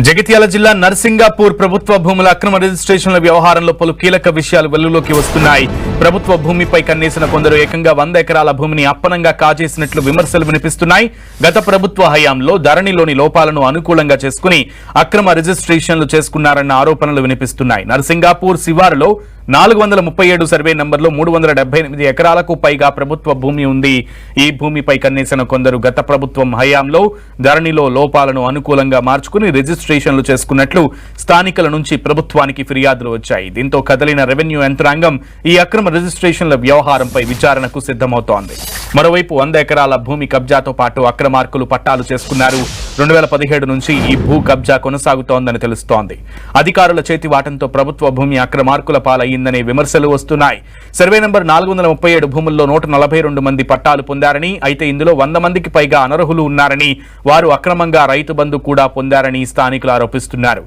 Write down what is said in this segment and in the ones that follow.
జగిత్యాల జిల్లా నర్సింగాపూర్ ప్రభుత్వ భూముల అక్రమ రిజిస్ట్రేషన్ల వ్యవహారంలో పలు కీలక విషయాలు వెలుగులోకి వస్తున్నాయి. ప్రభుత్వ భూమిపై కన్నేసిన కొందరు ఏకంగా వంద ఎకరాల భూమిని అప్పనంగా కాజేసినట్లు విమర్శలు వినిపిస్తున్నాయి. గత ప్రభుత్వ హయాంలో ధరణిలోని లోపాలను అనుకూలంగా చేసుకుని అక్రమ రిజిస్ట్రేషన్లు చేసుకున్నారన్న ఆరోపణలు వినిపిస్తున్నాయి. నర్సింగాపూర్ శివారులో నాలుగు వందల ముప్పై ఏడు సర్వే నంబర్లో మూడు వందల డెబ్బై ఎనిమిది ఎకరాలకు పైగా ప్రభుత్వ భూమి ఉంది. ఈ భూమిపై కన్నేసిన కొందరు గత ప్రభుత్వం హయాంలో ధరణిలో లోపాలను అనుకూలంగా మార్చుకుని రిజిస్ట్రేషన్లు చేసుకున్నట్లు స్థానికుల నుంచి ప్రభుత్వానికి ఫిర్యాదులు వచ్చాయి. దీంతో కదిలిన రెవెన్యూ యంత్రాంగం ఈ అక్రమ రిజిస్ట్రేషన్ల వ్యవహారంపై విచారణకు సిద్ధమవుతోంది. మరోవైపు వంద ఎకరాల భూమి కబ్జాతో పాటు అక్రమార్కులు పట్టాలు చేసుకున్నారు. రెండు వేల పదిహేడు నుంచి ఈ భూ కబ్జా కొనసాగుతోందని తెలుస్తోంది. అధికారుల చేతి వాటంతో ప్రభుత్వ భూమి అక్రమార్కుల పాలయ్యిందనే విమర్శలు వస్తున్నాయి. సర్వే నెంబర్ నాలుగు వందల ముప్పై ఏడు భూముల్లో నూట నలభై రెండు మంది పట్టాలు పొందారని అయితే ఇందులో వంద మందికి పైగా అనర్హులు ఉన్నారని వారు అక్రమంగా రైతు బంధు కూడా పొందారని స్థానికులు ఆరోపిస్తున్నారు.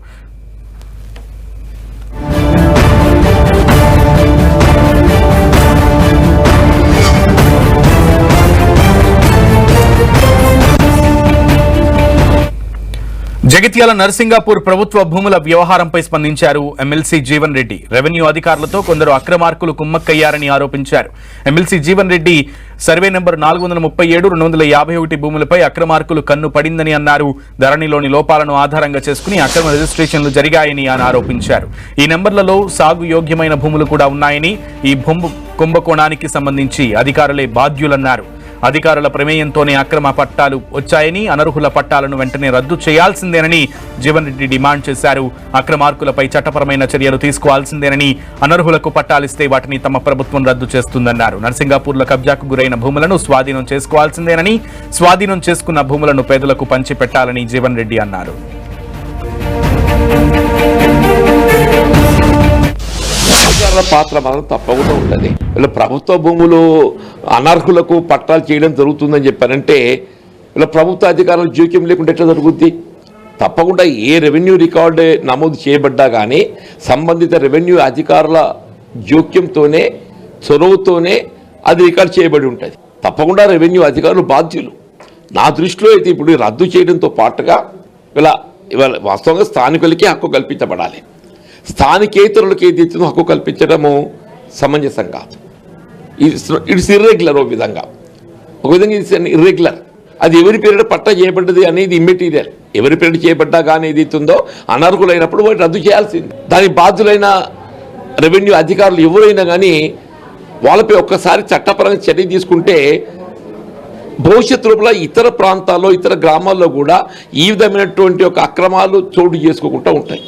జగిత్యాల నర్సింగాపూర్ ప్రభుత్వ భూముల వ్యవహారంపై స్పందించారు ఎమ్మెల్సీ జీవన్ రెడ్డి. రెవెన్యూ అధికారులతో కొందరు అక్రమార్కులు కుమ్మక్కయ్యారని ఆరోపించారు. MLC Jeevan Reddy survey number నాలుగు వందల ముప్పై ఏడు రెండు వందల యాభై ఒకటి భూములపై అక్రమార్కులు కన్ను పడిందని అన్నారు. ధరణిలోని లోపాలను ఆధారంగా చేసుకుని అక్రమ రిజిస్ట్రేషన్లు జరిగాయని ఆయన ఆరోపించారు. ఈ నెంబర్లలో సాగు యోగ్యమైన భూములు కూడా ఉన్నాయని ఈ భూము కుంభకోణానికి సంబంధించి అధికారులే బాధ్యులన్నారు. అధికారుల ప్రమేయంతోనే అక్రమ పట్టాలు వచ్చాయని అనర్హుల పట్టాలను వెంటనే రద్దు చేయాల్సిందేనని జీవన్ రెడ్డి డిమాండ్ చేశారు. అక్రమార్కులపై చట్టపరమైన చర్యలు తీసుకోవాల్సిందేనని అనర్హులకు పట్టాలిస్తే వాటిని తమ ప్రభుత్వం రద్దు చేస్తుందన్నారు. నర్సింగాపూర్లో కబ్జాకు గురైన భూములను స్వాధీనం చేసుకోవాల్సిందేనని స్వాధీనం చేసుకున్న భూములను పేదలకు పంచిపెట్టాలని జీవన్ రెడ్డి అన్నారు. అధికారుల పాత్ర మాత్రం తప్పకుండా ఉంటుంది. వీళ్ళ ప్రభుత్వ భూములు అనర్హులకు పట్టాలు చేయడం జరుగుతుందని చెప్పారంటే వీళ్ళ ప్రభుత్వ అధికారులు జోక్యం లేకుండా ఎట్లా జరుగుద్ది? తప్పకుండా ఏ రెవెన్యూ రికార్డు నమోదు చేయబడ్డా కానీ సంబంధిత రెవెన్యూ అధికారుల జోక్యంతోనే చొరవతోనే అది రికార్డ్ చేయబడి ఉంటుంది. తప్పకుండా రెవెన్యూ అధికారులు బాధ్యులు. నా దృష్టిలో అయితే ఇప్పుడు రద్దు చేయడంతో పాటుగా ఇలా ఇవాళ వాస్తవంగా స్థానికులకే హక్కు కల్పించబడాలి. స్థానికేతరులకు ఏదైతే హక్కు కల్పించడము సమంజసం కాదు ఇట్స్ ఇర్రెగ్యులర్ ఒక విధంగా. ఒక విధంగా ఇట్స్ ఇర్రెగ్యులర్ అది ఎవరి పేరిట పట్టా చేయబడ్డది అనేది ఇమ్మెటీరియల్ ఎవరి పేరిట చేయబడ్డా కానీ ఏదైతే ఉందో అనర్హులైనప్పుడు వాటి రద్దు చేయాల్సింది. దాని బాధ్యులైన రెవెన్యూ అధికారులు ఎవరైనా కానీ వాళ్ళపై ఒక్కసారి చట్టపరంగా చర్య తీసుకుంటే భవిష్యత్తు లోపల ఇతర ప్రాంతాల్లో ఇతర గ్రామాల్లో కూడా ఈ విధమైనటువంటి ఒక అక్రమాలు చోటు చేసుకోకుండా ఉంటాయి.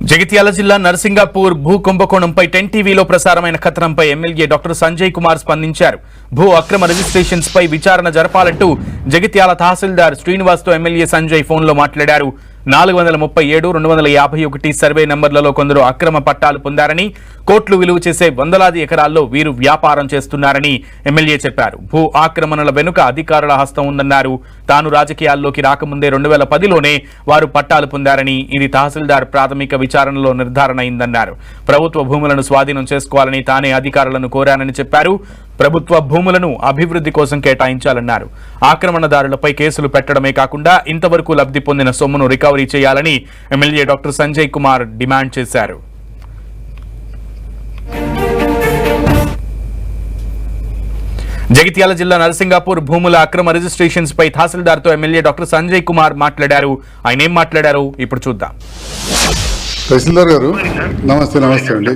జగిత్యాల జిల్లా నర్సింగాపూర్ భూ కుంభకోణంపై టెన్ టీవీలో ప్రసారమైన కథనంపై ఎమ్మెల్యే డాక్టర్ సంజయ్ కుమార్ స్పందించారు. భూ అక్రమ రిజిస్ట్రేషన్స్ పై విచారణ జరపాలంటూ జగిత్యాల తహసీల్దార్ శ్రీనివాస్తో ఎమ్మెల్యే సంజయ్ ఫోన్లో మాట్లాడారు. నాలుగు వందల ముప్పై ఏడు రెండు వందల యాభై ఒకటి సర్వే నంబర్లలో కొందరు అక్రమ పట్టాలు పొందారని కోట్లు విలువ చేసే వందలాది ఎకరాల్లో వీరు వ్యాపారం చేస్తున్నారని ఎమ్మెల్యే చెప్పారు. భూ ఆక్రమణల వెనుక అధికారుల హస్తం ఉందన్నారు. తాను రాజకీయాల్లోకి రాకముందే రెండు వేల పదిలోనే వారు పట్టాలు పొందారని ఇది తహసీల్దార్ ప్రాథమిక విచారణలో నిర్ధారణ అయిందన్నారు. ప్రభుత్వ భూములను స్వాధీనం చేసుకోవాలని తానే అధికారులను కోరానని చెప్పారు. ప్రభుత్వ భూములను అభివృద్ధి కోసం కేటాయించాలన్నారు. ఆక్రమణదారులపై కేసులు పెట్టడమే కాకుండా ఇంతవరకు లబ్ధి పొందిన సొమ్మును రికవరీ చేయాలని MLA doctor Sanjay Kumar demand చేశారు. జగిత్యాల జిల్లా నరసింగాపూర్ భూముల అక్రమ రిజిస్ట్రేషన్స్ పై తహసీల్దార్తో ఎమ్మెల్యే డాక్టర్ సంజయ్ కుమార్ మాట్లాడారు. ఆయన ఏం మాట్లాడారు? ఇప్పుడు చూద్దాం. తహసీల్దార్ గారు నమస్తే నమస్తే అండి.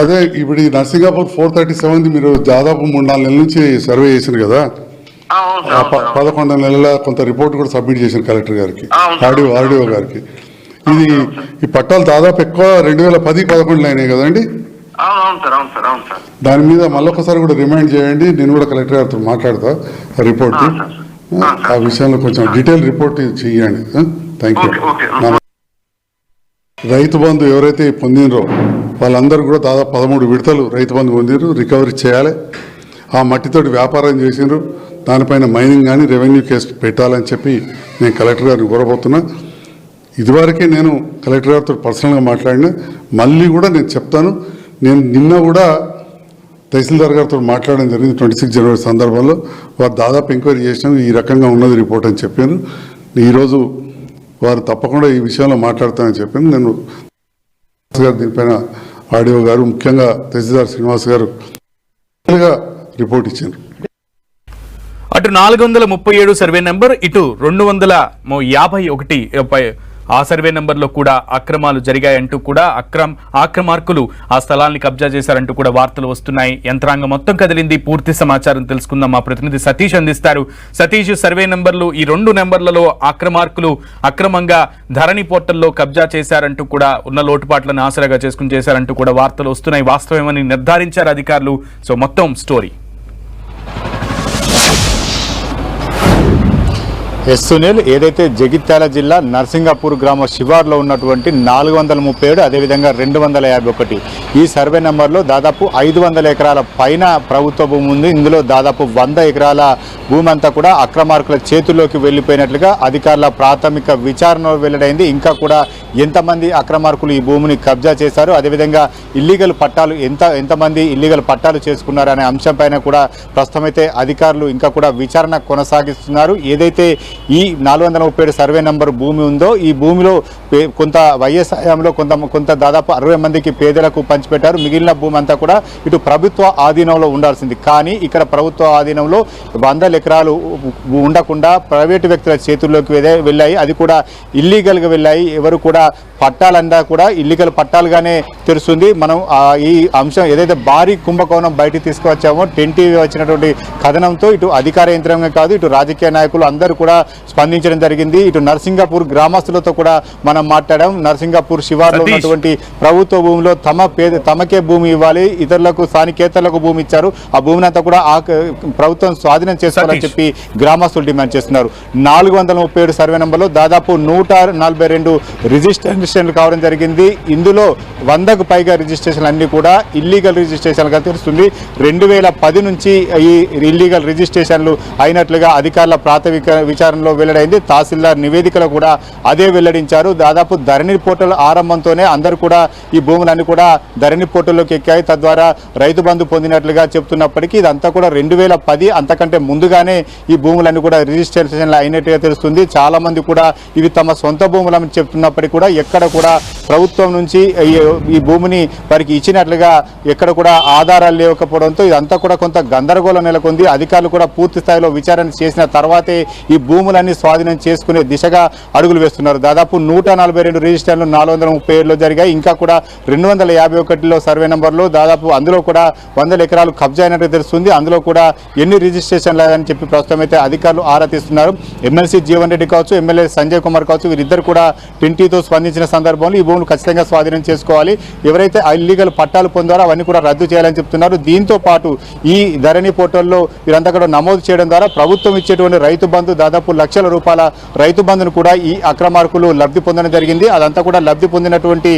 అదే ఇప్పుడు ఈ నర్సింగాపూర్ ఫోర్ థర్టీ సెవెన్ మీరు దాదాపు మూడు నాలుగు నెలల నుంచి సర్వే చేసింది కదా? పదకొండు నెలల కొంత రిపోర్ట్ కూడా సబ్మిట్ చేశారు కలెక్టర్ గారికి. ఆర్డీఓ ఆర్డీఓ గారికి. ఇది ఈ పట్టాలు దాదాపు ఎక్కువ రెండు వేల పది పదకొండులో అయినాయి కదండి? దాని మీద మళ్ళొకసారి కూడా రిమైండ్ చేయండి నేను కూడా కలెక్టర్ గారితో మాట్లాడతా ఆ రిపోర్ట్ ఆ, విషయంలో కొంచెం డీటెయిల్ రిపోర్ట్ చేయండి. Thank you. రైతు బంధు ఎవరైతే పొందినరో వాళ్ళందరూ కూడా దాదాపు పదమూడు విడతలు రైతు బంధు పొందిరు రికవరీ చేయాలి. ఆ మట్టితోటి వ్యాపారం చేసిండ్రు. దానిపైన మైనింగ్ కానీ రెవెన్యూ కేసు పెట్టాలని చెప్పి నేను కలెక్టర్ గారిని కోరబోతున్నా. ఇదివరకే నేను కలెక్టర్ గారితో పర్సనల్గా మాట్లాడినా మళ్ళీ కూడా నేను చెప్తాను. నేను నిన్న కూడా తహసీల్దార్ గారితో మాట్లాడడం జరిగింది ట్వంటీ సిక్స్ జనవరి సందర్భంలో. వారు దాదాపు ఎంక్వైరీ చేసినాం ఈ రకంగా ఉన్నది రిపోర్ట్ అని చెప్పాను ఈరోజు వారు తప్పకుండా ఈ విషయంలో మాట్లాడతానని చెప్పింది. నేను గారు దీనిపైన ఆడియో గారు ముఖ్యంగా తహసీల్దార్ శ్రీనివాస్ గారు రిపోర్ట్ ఇచ్చారు. అటు నాలుగు వందల ముప్పై ఏడు సర్వే నెంబర్ ఇటు రెండు వందల యాభై ఒకటి ఆ సర్వే నెంబర్లో కూడా అక్రమాలు జరిగాయంటూ కూడా అక్రమ్ ఆక్రమార్కులు ఆ స్థలాన్ని కబ్జా చేశారంటూ కూడా వార్తలు వస్తున్నాయి. యంత్రాంగం మొత్తం కదిలింది. పూర్తి సమాచారం తెలుసుకుందాం. మా ప్రతినిధి సతీష్ అందిస్తారు. సతీష్ సర్వే నెంబర్లు ఈ రెండు నెంబర్లలో ఆక్రమార్కులు అక్రమంగా ధరణి పోర్టల్లో కబ్జా చేశారంటూ కూడా ఉన్న లోటుపాట్లను ఆసరాగా చేసుకుని చేశారంటూ కూడా వార్తలు వస్తున్నాయి. వాస్తవమని నిర్ధారించారు అధికారులు. సో మొత్తం స్టోరీ. ఎస్ సునీల్ ఏదైతే జగిత్యాల జిల్లా నర్సింగాపూర్ గ్రామ శివార్లో ఉన్నటువంటి నాలుగు వందల ముప్పై ఏడు అదేవిధంగా రెండు వందల యాభై ఒకటి. ఈ సర్వే నెంబర్లో దాదాపు ఐదు వందల ఎకరాల పైన ప్రభుత్వ భూమి ఉంది. ఇందులో దాదాపు వంద ఎకరాల భూమి అంతా కూడా అక్రమార్కుల చేతుల్లోకి వెళ్ళిపోయినట్లుగా అధికారుల ప్రాథమిక విచారణ వెల్లడైంది. ఇంకా కూడా ఎంతమంది అక్రమార్కులు ఈ భూమిని కబ్జా చేశారు? అదేవిధంగా ఇల్లీగల్ పట్టాలు ఎంత ఎంతమంది ఇల్లీగల్ పట్టాలు చేసుకున్నారు అనే అంశంపైన కూడా ప్రస్తుతం అయితే అధికారులు ఇంకా కూడా విచారణ కొనసాగిస్తున్నారు. ఏదైతే ఈ నాలుగు వందల ముప్పై ఏడు సర్వే నంబర్ భూమి ఉందో ఈ భూమిలో కొంత వైఎస్ హయాంలో కొంత కొంత దాదాపు అరవై మందికి పేదలకు పంచిపెట్టారు. మిగిలిన భూమి అంతా కూడా ఇటు ప్రభుత్వ ఆధీనంలో ఉండాల్సింది. కానీ ఇక్కడ ప్రభుత్వ ఆధీనంలో వందల ఎకరాలు ఉండకుండా ప్రైవేటు వ్యక్తుల చేతుల్లోకి వెళ్ళాయి. అది కూడా ఇల్లీగల్గా వెళ్ళాయి. ఎవరు కూడా పట్టాలంతా కూడా ఇల్లీగల్ పట్టాలుగానే తెలుస్తుంది. మనం ఆ ఈ అంశం ఏదైతే భారీ కుంభకోణం బయటికి తీసుకువచ్చామో టెన్ టీవీ వచ్చినటువంటి కథనంతో ఇటు అధికార యంత్రాంగం కాదు ఇటు రాజకీయ నాయకులు అందరూ కూడా స్పందించడం జరిగింది. ఇటు నర్సింగాపూర్ గ్రామస్తులతో కూడా మనం మాట్లాడాం. నర్సింగాపూర్ శివార్లో. ఉన్నటువంటి ప్రభుత్వ భూమిలో తమ పేద తమకే భూమి ఇవ్వాలి ఇతరులకు స్థానికేతరులకు భూమి ఇచ్చారు ఆ భూమిని అంతా కూడా ఆ ప్రభుత్వం స్వాధీనం చేసుకోవాలని. చెప్పి గ్రామస్తులు డిమాండ్ చేస్తున్నారు. నాలుగు వందల ముప్పై ఏడు సర్వే నెంబర్లో దాదాపు నూట నలభై రెండు రిజిస్ట్రేషన్లు కావడం జరిగింది. ఇందులో వందకు పైగా రిజిస్ట్రేషన్లు అన్ని కూడా ఇల్లీగల్ రిజిస్ట్రేషన్లుగా తెలుస్తుంది. రెండు వేల పది నుంచి ఈ ఇల్లీగల్ రిజిస్ట్రేషన్లు అయినట్లుగా అధికారుల ప్రాథమిక విచారణలో వెల్లడైంది. తహసీల్దార్ నివేదికలో కూడా అదే వెల్లడించారు. దాదాపు ధరణి పోర్టల్ ఆరంభంతోనే అందరూ కూడా ఈ భూములన్నీ కూడా ధరణి పోర్టల్లోకి ఎక్కాయి. తద్వారా రైతు బంధు పొందినట్లుగా చెప్తున్నప్పటికీ ఇదంతా కూడా రెండు వేల పది అంతకంటే ముందుగానే ఈ భూములన్నీ కూడా రిజిస్ట్రేషన్లు అయినట్టుగా తెలుస్తుంది. చాలా మంది కూడా ఇవి తమ సొంత భూములని చెప్తున్నప్పటికీ కూడా ఎక్కడ కూడా ప్రభుత్వం నుంచి ఈ- భూమిని వారికి ఇచ్చినట్లుగా ఎక్కడ కూడా ఆధారాలు లేకపోవడంతో ఇదంతా కూడా కొంత గందరగోళం నెలకొంది. అధికారులు కూడా పూర్తి స్థాయిలో విచారణ చేసిన తర్వాతే ఈ భూములన్నీ స్వాధీనం చేసుకునే దిశగా అడుగులు వేస్తున్నారు. దాదాపు నూట నలభై రెండు రిజిస్టర్లు నాలుగు వందల ముప్పై జరిగాయి. ఇంకా కూడా రెండు వందల యాభై ఒకటిలో సర్వే నెంబర్లు దాదాపు అందులో కూడా వందల ఎకరాలు కబ్జా అయినట్టు తెలుస్తుంది. అందులో కూడా ఎన్ని రిజిస్ట్రేషన్లు అని చెప్పి ప్రస్తుతం అయితే అధికారులు ఆరా తీస్తున్నారు. ఎమ్మెల్సీ జీవన్ రెడ్డి కావచ్చు ఎమ్మెల్యే సంజయ్ కుమార్ కావచ్చు వీరిద్దరు కూడా ట్వంటీతో స్పందించిన సందర్భంలో ఈ భూములు ఖచ్చితంగా స్వాధీనం చేసుకోవాలి. ఎవరైతే ఇల్లీగల్ పట్టాలు పొందారో అవన్నీ కూడా రద్దు చేయాలని చెప్తున్నారు. దీంతో పాటు ఈ ధరణి పోర్టల్లో వీరంతా కూడా నమోదు చేయడం ద్వారా ప్రభుత్వం ఇచ్చేటువంటి రైతు బంధు దాదాపు లక్షల రూపాయల రైతు బంధును కూడా ఈ అక్రమార్కులు లబ్ధి పొందడం జరిగింది. అదంతా కూడా లబ్ధి పొందినటువంటి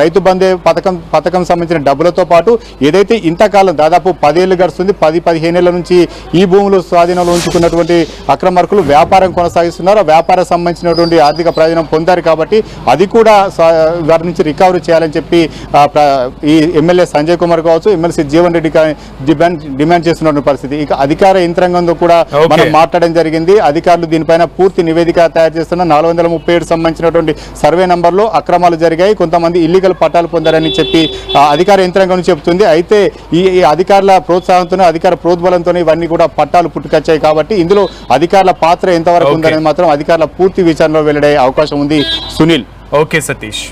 రైతు బంధే పథకం పథకం సంబంధించిన డబ్బులతో పాటు ఏదైతే ఇంతకాలం దాదాపు పదేళ్ళు గడుస్తుంది పది పదిహేనేళ్ళ నుంచి ఈ భూములు స్వాధీనంలో ఉంచుకున్నటువంటి అక్రమార్కులు వ్యాపారం కొనసాగిస్తున్నారు వ్యాపారం సంబంధించినటువంటి ఆర్థిక ప్రయోజనం పొందారు కాబట్టి అది కూడా వారి నుంచి రికవరీ చేయాలని చెప్పి ఈ ఎమ్మెల్యే సంజయ్ కుమార్ కావచ్చు MLC Jeevan Reddy demand demand చేస్తున్న పరిస్థితి. ఇక అధికార యంత్రాంగంతో కూడా. మనం మాట్లాడడం జరిగింది. అధికారులు దీనిపైన పూర్తి నివేదిక తయారు చేస్తున్న నాలుగు వందల ముప్పై ఏడు సంబంధించినటువంటి సర్వే నంబర్లో అక్రమాలు జరిగాయి. కొంతమంది ఇల్లీగల్ పట్టాలు పొందారని చెప్పి అధికార యంత్రాంగం నుంచి చెబుతుంది అయితే ఈ అధికారుల ప్రోత్సాహంతోనే అధికార ప్రోద్బలంతోనే ఇవన్నీ కూడా పట్టాలు పుట్టుకొచ్చాయి కాబట్టి ఇందులో అధికారుల పాత్ర ఎంతవరకు. ఉందనేది మాత్రం అధికారుల పూర్తి విచారణలో వెల్లడే అవకాశం ఉంది. సునీల్. ఓకే సతీష్.